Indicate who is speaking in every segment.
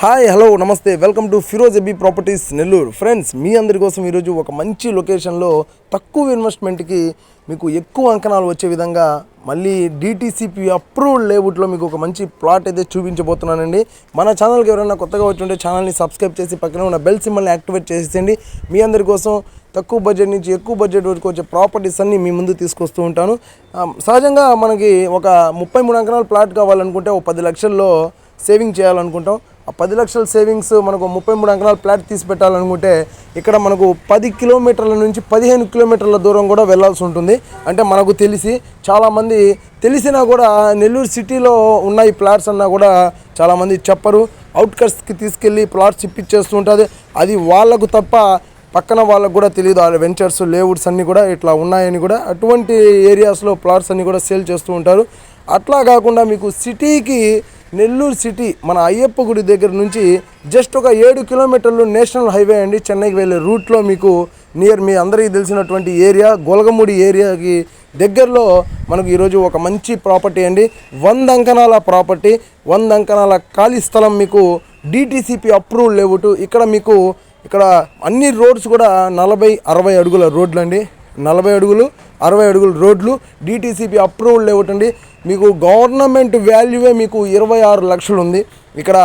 Speaker 1: Hi hello నమస్తే. Welcome to Feroz AB properties Nellore. Friends మీ అందరి కోసం ఈరోజు ఒక మంచి లొకేషన్లో తక్కువ ఇన్వెస్ట్మెంట్కి మీకు ఎక్కువ అంకణాలు వచ్చే విధంగా మళ్ళీ డిటీసీపీ అప్రూవ్డ్ లేఅవుట్లో మీకు ఒక మంచి ప్లాట్ అయితే చూపించబోతున్నానండి. మన ఛానల్కి ఎవరైనా కొత్తగా వచ్చి ఉంటే ఛానల్ని సబ్స్క్రైబ్ చేసి పక్కన ఉన్న బెల్ సింబల్ని యాక్టివేట్ చేసేయండి మీ అందరి కోసం తక్కువ బడ్జెట్ నుంచి ఎక్కువ బడ్జెట్ వరకు వచ్చే ప్రాపర్టీస్ అన్నీ మీ ముందు తీసుకొస్తూ ఉంటాను. సహజంగా మనకి ఒక ముప్పై మూడు అంకణాలు ప్లాట్ కావాలనుకుంటే ఒక పది లక్షల్లో సేవింగ్ చేయాలనుకుంటాం. పది లక్షల సేవింగ్స్ మనకు ముప్పై మూడు అంకణాల ప్లాట్ తీసి పెట్టాలనుకుంటే ఇక్కడ మనకు పది కిలోమీటర్ల నుంచి పదిహేను కిలోమీటర్ల దూరం కూడా వెళ్ళాల్సి ఉంటుంది. అంటే మనకు తెలిసి చాలామంది తెలిసినా కూడా నెల్లూరు సిటీలో ఉన్న ఈ ప్లాట్స్ అన్నా కూడా చాలామంది చెప్పరు. అవుట్కట్స్కి తీసుకెళ్ళి ప్లాట్స్ ఇప్పించేస్తూ ఉంటుంది. అది వాళ్ళకు తప్ప పక్కన వాళ్ళకు కూడా తెలియదు. ఆ వెంచర్స్ లేవుడ్స్ అన్నీ కూడా ఇట్లా ఉన్నాయని కూడా అటువంటి ఏరియాస్లో ప్లాట్స్ అన్నీ కూడా సేల్ చేస్తూ ఉంటారు. అట్లా కాకుండా మీకు సిటీకి నెల్లూరు సిటీ మన అయ్యప్ప గుడి దగ్గర నుంచి జస్ట్ ఒక ఏడు కిలోమీటర్లు నేషనల్ హైవే అండి. చెన్నైకి వెళ్ళే రూట్లో మీకు నియర్ మీ అందరికీ తెలిసినటువంటి ఏరియా గొలగముడి ఏరియాకి దగ్గరలో మనకు ఈరోజు ఒక మంచి ప్రాపర్టీ అండి. వంద అంకణాల ప్రాపర్టీ వంద అంకణాల ఖాళీ స్థలం మీకు డిటీసీపీ అప్రూవ్ లేవుటు. ఇక్కడ మీకు ఇక్కడ అన్ని రోడ్స్ కూడా నలభై అరవై అడుగుల రోడ్లు అండి నలభై అడుగులు అరవై అడుగుల రోడ్లు డిటీసీపీ అప్రూవల్ లేవుటండి. మీకు గవర్నమెంట్ వాల్యూవే మీకు ఇరవై ఆరు లక్షలు ఉంది. ఇక్కడ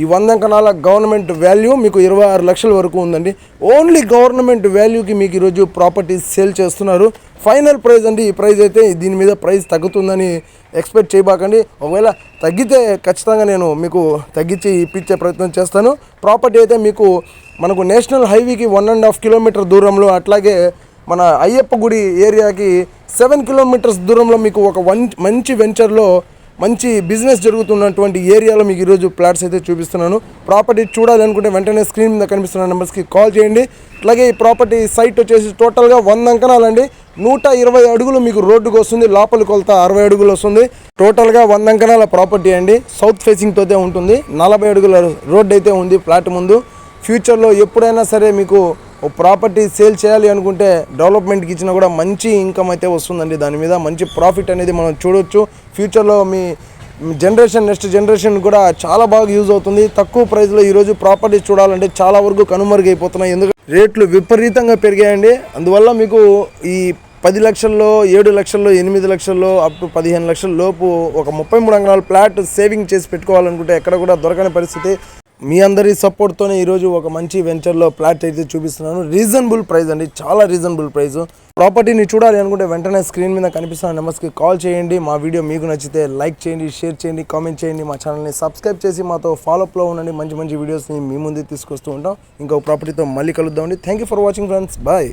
Speaker 1: ఈ వంద కణాల గవర్నమెంట్ వాల్యూ మీకు ఇరవై ఆరు లక్షల వరకు ఉందండి. ఓన్లీ గవర్నమెంట్ వాల్యూకి మీకు ఈరోజు ప్రాపర్టీస్ సేల్ చేస్తున్నారు. ఫైనల్ ప్రైస్ అండి. ఈ ప్రైస్ అయితే దీని మీద ప్రైస్ తగ్గుతుందని ఎక్స్పెక్ట్ చేయబాకండి. ఒకవేళ తగ్గితే ఖచ్చితంగా నేను మీకు తగ్గించి ఇప్పించే ప్రయత్నం చేస్తాను. ప్రాపర్టీ అయితే మీకు మనకు నేషనల్ హైవేకి వన్ అండ్ హాఫ్ కిలోమీటర్ దూరంలో అట్లాగే మన అయ్యప్ప గుడి ఏరియాకి సెవెన్ కిలోమీటర్స్ దూరంలో మీకు ఒక వన్ మంచి వెంచర్లో మంచి బిజినెస్ జరుగుతున్నటువంటి ఏరియాలో మీకు ఈరోజు ప్లాట్స్ అయితే చూపిస్తున్నాను. ప్రాపర్టీ చూడాలి అనుకుంటే వెంటనే స్క్రీన్ మీద కనిపిస్తున్న నెంబర్స్కి కాల్ చేయండి. అలాగే ఈ ప్రాపర్టీ సైట్ వచ్చేసి టోటల్గా వంద అంకణాలండి. నూట ఇరవై అడుగులు మీకు రోడ్డుకు వస్తుంది. లోపల కొలత అరవై అడుగులు వస్తుంది. టోటల్గా వంద అంకణాల ప్రాపర్టీ అండి. సౌత్ ఫేసింగ్తోతే ఉంటుంది. నలభై అడుగుల రోడ్డు అయితే ఉంది ఫ్లాట్ ముందు. ఫ్యూచర్లో ఎప్పుడైనా సరే మీకు ఓ ప్రాపర్టీ సేల్ చేయాలి అనుకుంటే డెవలప్మెంట్కి ఇచ్చినా కూడా మంచి ఇన్కమ్ అయితే వస్తుందండి. దాని మీద మంచి ప్రాఫిట్ అనేది మనం చూడొచ్చు. ఫ్యూచర్లో మీ జనరేషన్ నెక్స్ట్ జనరేషన్ కూడా చాలా బాగా యూజ్ అవుతుంది. తక్కువ ప్రైస్లో ఈరోజు ప్రాపర్టీస్ చూడాలంటే చాలా వరకు కనుమరుగైపోతున్నాయి. ఎందుకంటే రేట్లు విపరీతంగా పెరిగాయండి. అందువల్ల మీకు ఈ పది లక్షల్లో ఏడు లక్షల్లో ఎనిమిది లక్షల్లో అప్ టు పదిహేను లక్షల లోపు ఒక ముప్పై మూడు అంగనాలు ప్లాట్ సేవింగ్ చేసి పెట్టుకోవాలనుకుంటే ఎక్కడ కూడా దొరకని పరిస్థితి. మీ అందరి సపోర్ట్తోనే ఈరోజు ఒక మంచి వెంచర్లో ప్లాట్ అయితే చూపిస్తున్నాను. రీజనబుల్ ప్రైస్ అండి. చాలా రీజనబుల్ ప్రైస్ ప్రాపర్టీని చూడాలి అనుకుంటే వెంటనే స్క్రీన్ మీద కనిపిస్తున్న నెంబర్స్కి కాల్ చేయండి. మా వీడియో మీకు నచ్చితే లైక్ చేయండి షేర్ చేయండి కామెంట్ చేయండి. మా ఛానల్ని సబ్స్క్రైబ్ చేసి మాతో ఫాలోఅప్లో ఉండండి. మంచి మంచి వీడియోస్ని మీ ముందు తీసుకొస్తూ ఉంటాం. ఇంకో ప్రాపర్టీతో మళ్ళీ కలుద్దామండి thank you for watching friends bye